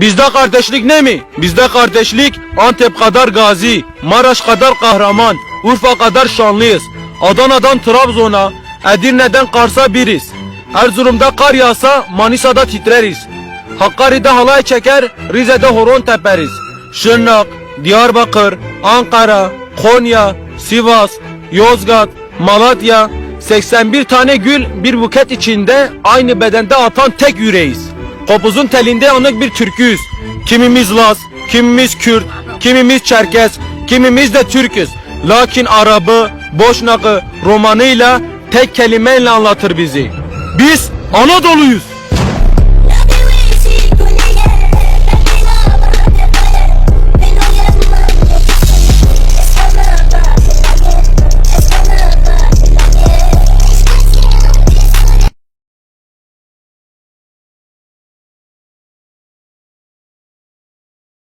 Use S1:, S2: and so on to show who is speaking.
S1: Bizde kardeşlik ne mi? Bizde kardeşlik Antep kadar gazi, Maraş kadar kahraman, Urfa kadar şanlıyız. Adana'dan Trabzon'a, Edirne'den Kars'a biriz. Erzurum'da kar yağsa Manisa'da titreriz. Hakkari'de halay çeker, Rize'de horon teperiz. Şırnak, Diyarbakır, Ankara, Konya, Sivas, Yozgat, Malatya, 81 tane gül bir buket içinde aynı bedende atan tek yüreğiz. Kopuzun telinde yanık bir türküyüz. Kimimiz Laz, kimimiz Kürt, kimimiz Çerkez, kimimiz de Türküz. Lakin Arabı, Boşnak'ı, Romanıyla tek kelimeyle anlatır bizi. Biz Anadolu'yuz.